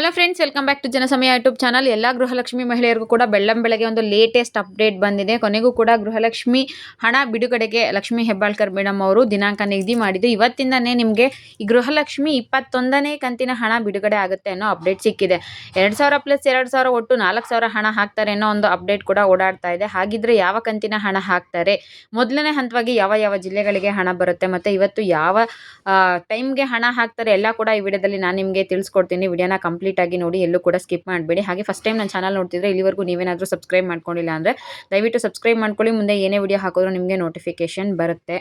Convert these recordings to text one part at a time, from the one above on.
Hello friends welcome back to Janasamaya YouTube channel ಎಲ್ಲ ಗೃಹಲಕ್ಷ್ಮಿ ಮಹಿಳೆಯರಿಗೂ ಕೂಡ ಬೆಳ್ಳಂ ಬೆಳಗ್ಗೆ ಒಂದು ಲೇಟೆಸ್ಟ್ ಅಪ್ಡೇಟ್ ಬಂದಿದೆ ಕೊನೆಗೂ ಕೂಡ ಗೃಹಲಕ್ಷ್ಮಿ ಹಣ ಬಿಡುಗಡೆಗೆ ಲಕ್ಷ್ಮಿ ಹೆಬ್ಬಾಳ್ಕರ್ ಮೇಡಮ್ ಅವರು ದಿನಾಂಕ ನಿಗದಿ ಮಾಡಿದ್ದು. ಇವತ್ತಿಂದನೇ ನಿಮಗೆ ಈ ಗೃಹಲಕ್ಷ್ಮಿ ಇಪ್ಪತ್ತೊಂದನೇ ಕಂತಿನ ಹಣ ಬಿಡುಗಡೆ ಆಗುತ್ತೆ ಅನ್ನೋ ಅಪ್ಡೇಟ್ ಸಿಕ್ಕಿದೆ. ಎರಡು ಸಾವಿರ ಪ್ಲಸ್ ಎರಡು ಸಾವಿರ ಒಟ್ಟು ನಾಲ್ಕು ಸಾವಿರ ಹಣ ಹಾಕ್ತಾರೆ ಅನ್ನೋ ಒಂದು ಅಪ್ಡೇಟ್ ಕೂಡ ಓಡಾಡ್ತಾ ಇದೆ. ಹಾಗಿದ್ರೆ ಯಾವ ಕಂತಿನ ಹಣ ಹಾಕ್ತಾರೆ? ಮೊದಲನೇ ಹಂತವಾಗಿ ಯಾವ ಯಾವ ಜಿಲ್ಲೆಗಳಿಗೆ ಹಣ ಬರುತ್ತೆ? ಮತ್ತು ಇವತ್ತು ಯಾವ ಟೈಮ್ಗೆ ಹಣ ಹಾಕ್ತಾರೆ? ಎಲ್ಲ ಕೂಡ ಈ ವಿಡಿಯೋದಲ್ಲಿ ನಾನು ನಿಮಗೆ ತಿಳಿಸ್ಕೊಡ್ತೀನಿ. ವಿಡಿಯೋನ ಕಂಪ್ಲೀಟ್ ಆಗಿ ನೋಡಿ ಎಲ್ಲೂ ಕೂಡ ಸ್ಕಿಪ್ ಮಾಡಬೇಡಿ. ಹಾಗೆ ಫಸ್ಟ್ ಟೈಮ್ ನನ್ನ ಚಾನಲ್ ನೋಡ್ತಿದ್ರೆ ಇಲ್ಲಿವರೆಗೂ ನೀವೇನಾದರೂ ಸಬ್ಸ್ಕ್ರೈಬ್ ಮಾಡ್ಕೊಂಡಿಲ್ಲ ಅಂದರೆ ದಯವಿಟ್ಟು ಸಬ್ಸ್ಕ್ರೈಬ್ ಮಾಡ್ಕೊಳ್ಳಿ. ಮುಂದೆ ಏನೇ ವಿಡಿಯೋ ಹಾಕಿದ್ರು ನಿಮಗೆ ನೋಟಿಫಿಕೇಶನ್ ಬರುತ್ತೆ.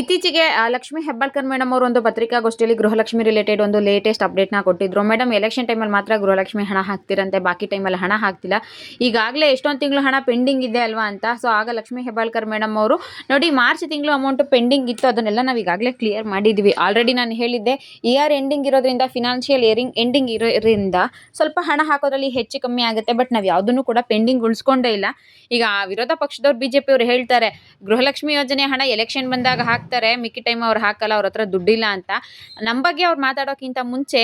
ಇತ್ತೀಚೆಗೆ ಲಕ್ಷ್ಮಿ ಹೆಬ್ಬಾಳ್ಕರ್ ಮೇಡಮ್ ಅವರು ಒಂದು ಪತ್ರಿಕಾಗೋಷ್ಠಿಯಲ್ಲಿ ಗೃಹಲಕ್ಷ್ಮಿ ರಿಲೇಟೆಡ್ ಒಂದು ಲೇಟೆಸ್ಟ್ ಅಪ್ಡೇಟ್ನ ಕೊಟ್ಟಿದ್ರು. ಮೇಡಮ್ ಎಲೆಕ್ಷನ್ ಟೈಮಲ್ಲಿ ಮಾತ್ರ ಗೃಹಲಕ್ಷ್ಮಿ ಹಣ ಹಾಕ್ತಿರಂತೆ, ಬಾಕಿ ಟೈಮಲ್ಲಿ ಹಣ ಹಾಕ್ತಿಲ್ಲ. ಈಗಾಗಲೇ ಎಷ್ಟೊಂದು ತಿಂಗಳು ಹಣ ಪೆಂಡಿಂಗ್ ಇದೆ ಅಲ್ವಾ ಅಂತ. ಸೊ ಆಗ ಲಕ್ಷ್ಮಿ ಹೆಬ್ಬಾಳ್ಕರ್ ಮೇಡಮ್ ಅವರು ನೋಡಿ, ಮಾರ್ಚ್ ತಿಂಗಳು ಅಮೌಂಟ್ ಪೆಂಡಿಂಗ್ ಇತ್ತು, ಅದನ್ನೆಲ್ಲ ನಾವು ಈಗಾಗಲೇ ಕ್ಲಿಯರ್ ಮಾಡಿದ್ವಿ. ಆಲ್ರೆಡಿ ನಾನು ಹೇಳಿದ್ದೆ ಇಯರ್ ಎಂಡಿಂಗ್ ಇರೋದ್ರಿಂದ ಫಿನಾನ್ಷಿಯಲ್ ಇಯರಿಂಗ್ ಎಂಡಿಂಗ್ ಇರೋದ್ರಿಂದ ಸ್ವಲ್ಪ ಹಣ ಹಾಕೋದ್ರಲ್ಲಿ ಹೆಚ್ಚು ಕಮ್ಮಿ ಆಗುತ್ತೆ ಬಟ್ ನಾವು ಯಾವುದನ್ನು ಕೂಡ ಪೆಂಡಿಂಗ್ ಉಳಿಸ್ಕೊಂಡೇ ಇಲ್ಲ. ಈಗ ವಿರೋಧ ಪಕ್ಷದವ್ರು ಬಿ ಜೆ ಅವರು ಹೇಳ್ತಾರೆ, ಗೃಹಲಕ್ಷ್ಮಿ ಯೋಜನೆ ಹಣ ಎಲೆಕ್ಷನ್ ಬಂದಾಗ ಹಾಕ್ತಾರೆ, ಮಿಕ್ಕಿ ಟೈಮ್ ಅವ್ರು ಹಾಕಲ್ಲ, ಅವ್ರ ಹತ್ರ ದುಡ್ಡಿಲ್ಲ ಅಂತ. ನಮ್ಮ ಬಗ್ಗೆ ಅವ್ರು ಮಾತಾಡೋಕ್ಕಿಂತ ಮುಂಚೆ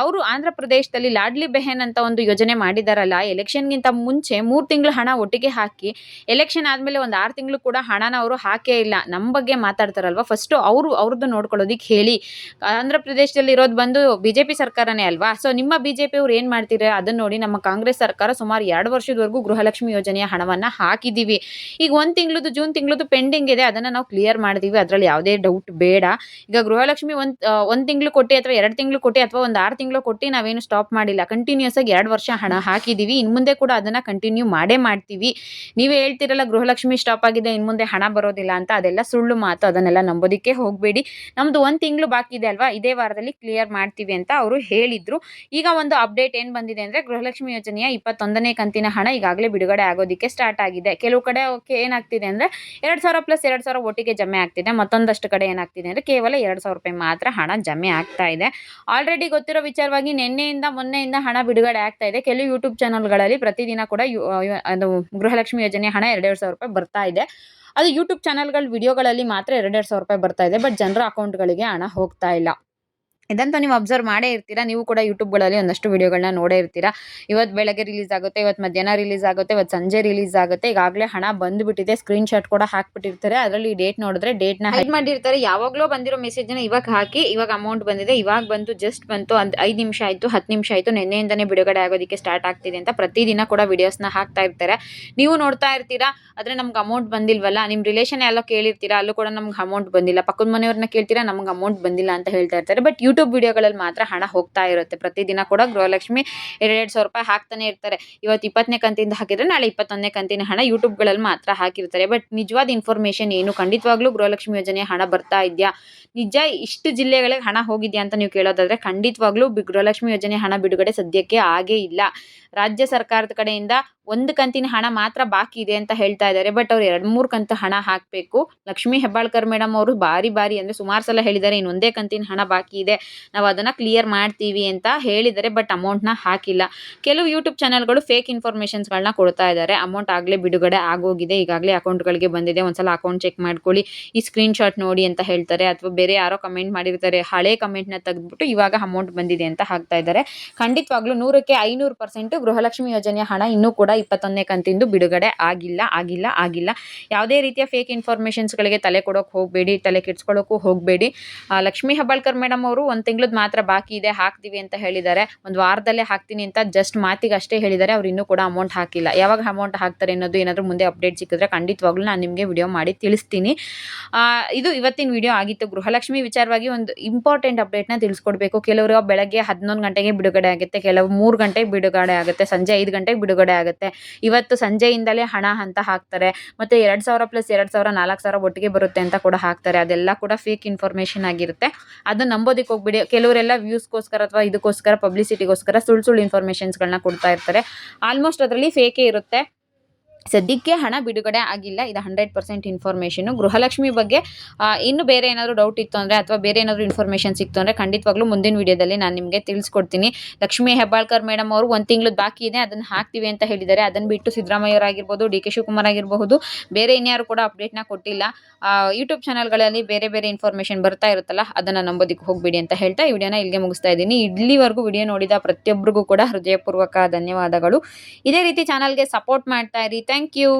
ಅವರು ಆಂಧ್ರ ಪ್ರದೇಶದಲ್ಲಿ ಲಾಡ್ಲಿ ಬೆಹೆನ್ ಅಂತ ಒಂದು ಯೋಜನೆ ಮಾಡಿದಾರಲ್ಲ, ಎಲೆಕ್ಷನ್ಗಿಂತ ಮುಂಚೆ ಮೂರು ತಿಂಗಳು ಹಣ ಒಟ್ಟಿಗೆ ಹಾಕಿ, ಎಲೆಕ್ಷನ್ ಆದಮೇಲೆ ಒಂದು ಆರು ತಿಂಗಳು ಕೂಡ ಹಣನ ಅವರು ಹಾಕೇ ಇಲ್ಲ. ನಮ್ಮ ಬಗ್ಗೆ ಮಾತಾಡ್ತಾರಲ್ವ? ಫಸ್ಟು ಅವರು ಅವ್ರದ್ದು ನೋಡ್ಕೊಳ್ಳೋದಿಕ್ಕೆ ಹೇಳಿ. ಆಂಧ್ರ ಪ್ರದೇಶದಲ್ಲಿ ಇರೋದು ಬಂದು ಬಿ ಜೆ ಪಿ ಸರ್ಕಾರನೇ ಅಲ್ವಾ? ಸೊ, ನಿಮ್ಮ ಬಿ ಜೆ ಪಿಯವ್ರು ಏನು ಮಾಡ್ತೀರ? ಅದನ್ನು ನೋಡಿ ನಮ್ಮ ಕಾಂಗ್ರೆಸ್ ಸರ್ಕಾರ ಸುಮಾರು ಎರಡು ವರ್ಷದವರೆಗೂ ಗೃಹಲಕ್ಷ್ಮಿ ಯೋಜನೆಯ ಹಣವನ್ನು ಹಾಕಿದ್ದೀವಿ ಈಗ ಒಂದು ತಿಂಗಳದ್ದು, ಜೂನ್ ತಿಂಗಳದ್ದು ಪೆಂಡಿಂಗ್ ಇದೆ, ಅದನ್ನು ನಾವು ಕ್ಲಿಯರ್ ಮಾಡಿದೀವಿ. ಅದರಲ್ಲಿ ಯಾವುದೇ ಡೌಟ್ ಬೇಡ. ಈಗ ಗೃಹಲಕ್ಷ್ಮಿ ಒಂದು ಒಂದು ತಿಂಗಳು ಕೊಟ್ಟು ಅಥವಾ ಎರಡು ತಿಂಗಳು ಕೊಟ್ಟು ಅಥವಾ ಒಂದು ಆರು ತಿಂಗಳು ಕೊಟ್ಟು ನಾವೇನು ಸ್ಟಾಪ್ ಮಾಡಿಲ್ಲ. ಕಂಟಿನ್ಯೂಸ್ ಆಗಿ ಎರಡು ವರ್ಷ ಹಣ ಹಾಕಿದ್ದೀವಿ ಇನ್ನು ಮುಂದೆ ಕೂಡ ಅದನ್ನು ಕಂಟಿನ್ಯೂ ಮಾಡೇ ಮಾಡ್ತೀವಿ. ನೀವೇ ಹೇಳ್ತಿರಲ್ಲ ಗೃಹಲಕ್ಷ್ಮಿ ಸ್ಟಾಪ್ ಆಗಿದೆ ಇನ್ನು ಮುಂದೆ ಹಣ ಬರೋದಿಲ್ಲ ಅಂತ ಅದೆಲ್ಲ ಸುಳ್ಳು ಮಾತು. ಅದನ್ನೆಲ್ಲ ನಂಬೋದಕ್ಕೆ ಹೋಗಬೇಡಿ. ನಮ್ಮದು ಒಂದು ತಿಂಗಳು ಬಾಕಿ ಇದೆ ಅಲ್ವಾ? ಇದೇ ವಾರದಲ್ಲಿ ಕ್ಲಿಯರ್ ಮಾಡ್ತೀವಿ ಅಂತ ಅವರು ಹೇಳಿದ್ರು. ಈಗ ಒಂದು ಅಪ್ಡೇಟ್ ಏನು ಬಂದಿದೆ ಅಂದರೆ ಗೃಹಲಕ್ಷ್ಮಿ ಯೋಜನೆಯ ಇಪ್ಪತ್ತೊಂದನೇ ಕಂತಿನ ಹಣ ಈಗಾಗಲೇ ಬಿಡುಗಡೆ ಆಗೋದಕ್ಕೆ ಸ್ಟಾರ್ಟ್ ಆಗಿದೆ. ಕೆಲವು ಕಡೆ ಏನಾಗ್ತಿದೆ ಅಂದರೆ ಎರಡು ಸಾವಿರ ಪ್ಲಸ್ ಎರಡು ಸಾವಿರ ಒಟ್ಟಿಗೆ ಜಮೆ ಆಗ್ತಿದೆ. ಮತ್ತೊಂದಷ್ಟು ಕಡೆ ಏನಾಗ್ತಿದೆ ಅಂದರೆ ಕೇವಲ ಎರಡು ಸಾವಿರ ರೂಪಾಯಿ ಮಾತ್ರ ಹಣ ಜಮೆ ಆಗ್ತಾ ಇದೆ. ಆಲ್ರೆಡಿ ಗೊತ್ತಿರೋ ವಿಚಾರವಾಗಿ ನಿನ್ನೆಯಿಂದ ಮೊನ್ನೆಯಿಂದ ಹಣ ಬಿಡುಗಡೆ ಆಗ್ತಾ ಇದೆ. ಕೆಲವು ಯೂಟ್ಯೂಬ್ ಚಾನಲ್ಗಳಲ್ಲಿ ಪ್ರತಿದಿನ ಕೂಡ ಯು- ಅದು ಗೃಹಲಕ್ಷ್ಮಿ ಯೋಜನೆ ಹಣ ಎರಡೆರಡು ಸಾವಿರ ರೂಪಾಯಿ ಬರ್ತಾ ಇದೆ. ಅದು ಯೂಟ್ಯೂಬ್ ಚಾನಲ್ಗಳ ವಿಡಿಯೋಗಳಲ್ಲಿ ಮಾತ್ರ ಎರಡೆರಡು ಸಾವಿರ ರೂಪಾಯಿ ಬರ್ತಾ ಇದೆ. ಬಟ್ ಜನರ ಅಕೌಂಟ್ಗಳಿಗೆ ಹಣ ಹೋಗ್ತಾ ಇಲ್ಲ. ಇದಂತೂ ನೀವು ಅಬ್ಸರ್ವ್ ಮಾಡೇ ಇರ್ತೀರಾ ನೀವು ಕೂಡ ಯೂಟ್ಯೂಬ್ಗಳಲ್ಲಿ ಒಂದಷ್ಟು ವಿಡಿಯೋಗಳನ್ನ ನೋಡೇ ಇರ್ತೀರಾ. ಇವತ್ತು ಬೆಳಗ್ಗೆ ರಿಲೀಸ್ ಆಗುತ್ತೆ ಇವತ್ತು ಮಧ್ಯಾಹ್ನ ರಿಲೀಸ್ ಆಗುತ್ತೆ ಇವತ್ತು ಸಂಜೆ ರಿಲೀಸ್ ಆಗುತ್ತೆ ಈಗಾಗಲೇ ಹಣ ಬಂದುಬಿಟ್ಟಿದೆ ಸ್ಕ್ರೀನ್ ಶಾಟ್ ಕೂಡ ಹಾಕ್ಬಿಟ್ಟಿರ್ತಾರೆ. ಅದರಲ್ಲಿ ಡೇಟ್ ನೋಡಿದ್ರೆ ಡೇಟ್ನ ಹೈಡ್ ಮಾಡಿರ್ತಾರೆ. ಯಾವಾಗಲೂ ಬಂದಿರೋ ಮೆಸೇಜ್ನ ಇವಾಗ ಹಾಕಿ ಇವಾಗ ಅಮೌಂಟ್ ಬಂದಿದೆ ಇವಾಗ ಬಂತು ಜಸ್ಟ್ ಬಂತು ಅಂದ್ ಐದು ನಿಮಿಷ ಆಯಿತು ಹತ್ತು ನಿಮಿಷ ಆಯಿತು ನಿನ್ನೆಯಿಂದನೇ ಬಿಡುಗಡೆ ಆಗೋದಕ್ಕೆ ಸ್ಟಾರ್ಟ್ ಆಗ್ತಿದೆ ಅಂತ ಪ್ರತಿದಿನ ಕೂಡ ವಿಡಿಯೋಸ್ನ ಹಾಕ್ತಾ ಇರ್ತಾರೆ. ನೀವು ನೋಡ್ತಾ ಇರ್ತೀರಾ ಆದರೆ ನಮ್ಗೆ ಅಮೌಂಟ್ ಬಂದಿಲ್ವಲ್ಲ ನಿಮ್ಮ ರಿಲೇಷನ್ ಎಲ್ಲ ಕೇಳಿರ್ತೀರಾ ಅಲ್ಲೂ ಕೂಡ ನಮ್ಗೆ ಅಮೌಂಟ್ ಬಂದಿಲ್ಲ. ಪಕ್ಕದ ಮನೆಯವ್ರನ್ನ ಕೇಳ್ತೀರಾ ನಮ್ಗೆ ಅಮೌಂಟ್ ಬಂದಿಲ್ಲ ಅಂತ ಹೇಳ್ತಾ ಇರ್ತಾರೆ. ಬಟ್ ಯೂಟ್ಯೂಬ್ ವಿಡಿಯೋಗಳಲ್ಲಿ ಮಾತ್ರ ಹಣ ಹೋಗ್ತಾ ಇರುತ್ತೆ. ಪ್ರತಿದಿನ ಕೂಡ ಗೃಹಲಕ್ಷ್ಮಿ ಎರಡೆರಡು ಸಾವಿರ ರೂಪಾಯಿ ಹಾಕ್ತಾನೆ ಇರ್ತಾರೆ. ಇವತ್ತು ಇಪ್ಪತ್ತನೇ ಕಂತಿಂದ ಹಾಕಿದ್ರೆ ನಾಳೆ ಇಪ್ಪತ್ತೊಂದನೇ ಕಂತಿನ ಹಣ ಯೂಟ್ಯೂಬ್ಗಳಲ್ಲಿ ಮಾತ್ರ ಹಾಕಿರ್ತಾರೆ. ಬಟ್ ನಿಜವಾದ ಇನ್ಫಾರ್ಮೇಷನ್ ಏನು? ಖಂಡಿತವಾಗ್ಲೂ ಗೃಹಲಕ್ಷ್ಮಿ ಯೋಜನೆ ಹಣ ಬರ್ತಾ ಇದೆಯಾ? ನಿಜ ಇಷ್ಟು ಜಿಲ್ಲೆಗಳಿಗೆ ಹಣ ಹೋಗಿದೆಯಾ ಅಂತ ನೀವು ಕೇಳೋದಾದ್ರೆ ಖಂಡಿತವಾಗ್ಲೂ ಗೃಹಲಕ್ಷ್ಮಿ ಯೋಜನೆ ಹಣ ಬಿಡುಗಡೆ ಸದ್ಯಕ್ಕೆ ಆಗೇ ಇಲ್ಲ. ರಾಜ್ಯ ಸರ್ಕಾರದ ಕಡೆಯಿಂದ ಒಂದು ಕಂತಿನ ಹಣ ಮಾತ್ರ ಬಾಕಿ ಇದೆ ಅಂತ ಹೇಳ್ತಾ ಇದ್ದಾರೆ. ಬಟ್ ಅವ್ರು ಎರಡು ಮೂರು ಕಂತು ಹಣ ಹಾಕಬೇಕು. ಲಕ್ಷ್ಮೀ ಹೆಬ್ಬಾಳ್ಕರ್ ಮೇಡಮ್ ಅವರು ಬಾರಿ ಬಾರಿ ಅಂದರೆ ಸುಮಾರು ಸಲ ಹೇಳಿದ್ದಾರೆ, ಇನ್ನೊಂದೇ ಕಂತಿನ ಹಣ ಬಾಕಿ ಇದೆ. ನಾವು ಅದನ್ನು ಕ್ಲಿಯರ್ ಮಾಡ್ತೀವಿ ಅಂತ ಹೇಳಿದರೆ ಬಟ್ ಅಮೌಂಟ್ನ ಹಾಕಿಲ್ಲ. ಕೆಲವು ಯೂಟ್ಯೂಬ್ ಚಾನಲ್ಗಳು ಫೇಕ್ ಇನ್ಫಾರ್ಮೇಷನ್ಸ್ಗಳನ್ನ ಕೊಡ್ತಾ ಇದ್ದಾರೆ. ಅಮೌಂಟ್ ಆಗಲೇ ಬಿಡುಗಡೆ ಆಗೋಗಿದೆ. ಈಗಾಗಲೇ ಅಕೌಂಟ್ಗಳಿಗೆ ಬಂದಿದೆ. ಒಂದ್ಸಲ ಅಕೌಂಟ್ ಚೆಕ್ ಮಾಡ್ಕೊಳ್ಳಿ. ಈ ಸ್ಕ್ರೀನ್ ಶಾಟ್ ನೋಡಿ ಅಂತ ಹೇಳ್ತಾರೆ. ಅಥವಾ ಬೇರೆ ಯಾರೋ ಕಮೆಂಟ್ ಮಾಡಿರ್ತಾರೆ. ಹಳೆ ಕಮೆಂಟ್ನ ತೆಗೆದ್ಬಿಟ್ಟು ಇವಾಗ ಅಮೌಂಟ್ ಬಂದಿದೆ ಅಂತ ಹಾಕ್ತಾ ಇದ್ದಾರೆ. ಖಂಡಿತವಾಗ್ಲೂ ನೂರಕ್ಕೆ ಐನೂರು ಪರ್ಸೆಂಟು ಗೃಹಲಕ್ಷ್ಮಿ ಯೋಜನೆಯ ಹಣ ಇನ್ನೂ ಕೂಡ ಇಪ್ಪತ್ತೊಂದನೇ ಕಂತಿಂದು ಬಿಡುಗಡೆ ಆಗಿಲ್ಲ ಆಗಿಲ್ಲ ಆಗಿಲ್ಲ. ಯಾವುದೇ ರೀತಿಯ ಫೇಕ್ ಇನ್ಫಾರ್ಮೇಷನ್ಸ್ಗಳಿಗೆ ತಲೆ ಕೊಡೋಕೆ ಹೋಗಬೇಡಿ. ತಲೆ ಕೆಡ್ಸ್ಕೊಳ್ಳೋಕ್ಕೂ ಹೋಗಬೇಡಿ. ಲಕ್ಷ್ಮೀ ಹಬ್ಬಾಳ್ಕರ್ ಮೇಡಮ್ ಅವರು ಒಂದು ತಿಂಗಳದ್ ಮಾತ್ರ ಬಾಕಿ ಇದೆ ಹಾಕ್ತೀವಿ ಅಂತ ಹೇಳಿದ್ದಾರೆ ಒಂದು ವಾರದಲ್ಲೇ ಹಾಕ್ತೀನಿ ಅಂತ ಜಸ್ಟ್ ಮಾತಿಗೆ ಅಷ್ಟೇ ಹೇಳಿದ್ದಾರೆ ಅವ್ರು ಇನ್ನೂ ಕೂಡ ಅಮೌಂಟ್ ಹಾಕಿಲ್ಲ. ಯಾವಾಗ ಅಮೌಂಟ್ ಹಾಕ್ತಾರೆ ಅನ್ನೋದು ಏನಾದರೂ ಮುಂದೆ ಅಪ್ಡೇಟ್ ಸಿಕ್ಕಿದ್ರೆ ಖಂಡಿತವಾಗ್ಲೂ ನಾನು ನಿಮಗೆ ವಿಡಿಯೋ ಮಾಡಿ ತಿಳಿಸ್ತೀನಿ. ಇದು ಇವತ್ತಿನ ವಿಡಿಯೋ ಆಗಿತ್ತು. ಗೃಹಲಕ್ಷ್ಮಿ ವಿಚಾರವಾಗಿ ಒಂದು ಇಂಪಾರ್ಟೆಂಟ್ ಅಪ್ಡೇಟ್ನ ತಿಳಿಸ್ಕೊಡ್ಬೇಕು. ಕೆಲವರು ಬೆಳಗ್ಗೆ ಹದಿನೊಂದು ಗಂಟೆಗೆ ಬಿಡುಗಡೆ ಆಗುತ್ತೆ, ಕೆಲವು ಮೂರು ಗಂಟೆಗೆ ಬಿಡುಗಡೆ ಆಗುತ್ತೆ, ಸಂಜೆ ಐದು ಗಂಟೆಗೆ ಬಿಡುಗಡೆ ಆಗುತ್ತೆ. ಇವತ್ತು ಸಂಜೆಯಿಂದಲೇ ಹಣ ಅಂತ ಹಾಕ್ತಾರೆ. ಮತ್ತು ಎರಡು ಸಾವಿರ ಪ್ಲಸ್ ಎರಡು ಸಾವಿರ ನಾಲ್ಕು ಸಾವಿರ ಒಟ್ಟಿಗೆ ಬರುತ್ತೆ ಅಂತ ಕೂಡ ಹಾಕ್ತಾರೆ. ಅದೆಲ್ಲ ಕೂಡ ಫೇಕ್ ಇನ್ಫಾರ್ಮೇಷನ್ ಆಗಿರುತ್ತೆ. ಅದು ನಂಬೋದಕ್ಕೆ ಹೋಗ್ಬಿಡಿ ಕೆಲವರೆಲ್ಲ ವ್ಯೂಸ್ಗೋಸ್ಕರ ಅಥವಾ ಇದಕ್ಕೋಸ್ಕರ ಪಬ್ಲಿಸಿಟಿಗೋಸ್ಕರ ಸುಳ್ಳು ಸುಳ್ಳು ಇನ್ಫಾರ್ಮೇಷನ್ಸ್ಗಳನ್ನ ಕೊಡ್ತಾ ಇರ್ತಾರೆ. ಆಲ್ಮೋಸ್ಟ್ ಅದರಲ್ಲಿ ಫೇಕೇ ಇರುತ್ತೆ. ಸದ್ಯಕ್ಕೆ ಹಣ ಬಿಡುಗಡೆ ಆಗಿಲ್ಲ. ಇದು ಹಂಡ್ರೆಡ್ ಪರ್ಸೆಂಟ್ ಇನ್ಫಾರ್ಮೇಷನು ಗೃಹಲಕ್ಷ್ಮಿ ಬಗ್ಗೆ ಇನ್ನು ಬೇರೆ ಏನಾದರೂ ಡೌಟ್ ಇತ್ತು ಅಂದರೆ ಅಥವಾ ಬೇರೆ ಏನಾದರೂ ಇನ್ಫಾರ್ಮೇಷನ್ ಸಿಕ್ತು ಅಂದರೆ ಖಂಡಿತವಾಗ್ಲೂ ಮುಂದಿನ ವಿಡಿಯೋದಲ್ಲಿ ನಾನು ನಿಮಗೆ ತಿಳಿಸ್ಕೊಡ್ತೀನಿ. ಲಕ್ಷ್ಮೀ ಹೆಬ್ಬಾಳ್ಕರ್ ಮೇಡಮ್ ಅವರು ಒಂದು ತಿಂಗಳು ಬಾಕಿ ಇದೆ. ಅದನ್ನು ಹಾಕ್ತೀವಿ ಅಂತ ಹೇಳಿದ್ದಾರೆ. ಅದನ್ನು ಬಿಟ್ಟು ಸಿದ್ದರಾಮಯ್ಯವರಾಗಿರ್ಬೋದು ಡಿ ಕೆ ಶಿವಕುಮಾರ್ ಆಗಿರಬಹುದು, ಬೇರೆ ಇನ್ಯಾರು ಕೂಡ ಅಪ್ಡೇಟ್ನ ಕೊಟ್ಟಿಲ್ಲ. ಯೂಟ್ಯೂಬ್ ಚಾನಲ್ಗಳಲ್ಲಿ ಬೇರೆ ಬೇರೆ ಇನ್ಫಾರ್ಮೇಷನ್ ಬರ್ತಾ ಇರುತ್ತಲ್ಲ, ಅದನ್ನು ನಂಬೋದಕ್ಕೆ ಹೋಗಬೇಡಿ ಅಂತ ಹೇಳ್ತಾ ಈ ವಿಡಿಯೋನ ಇಲ್ಲಿಗೆ ಮುಗಿಸ್ತಾ ಇದ್ದೀನಿ. ಇಲ್ಲಿವರೆಗೂ ವಿಡಿಯೋ ನೋಡಿದ ಪ್ರತಿಯೊಬ್ಬರಿಗೂ ಕೂಡ ಹೃದಯಪೂರ್ವಕ ಧನ್ಯವಾದಗಳು. ಇದೇ ರೀತಿ ಚಾನಲ್ಗೆ ಸಪೋರ್ಟ್ ಮಾಡ್ತಾ ಇರಿ ಥ್ಯಾಂಕ್ ಯು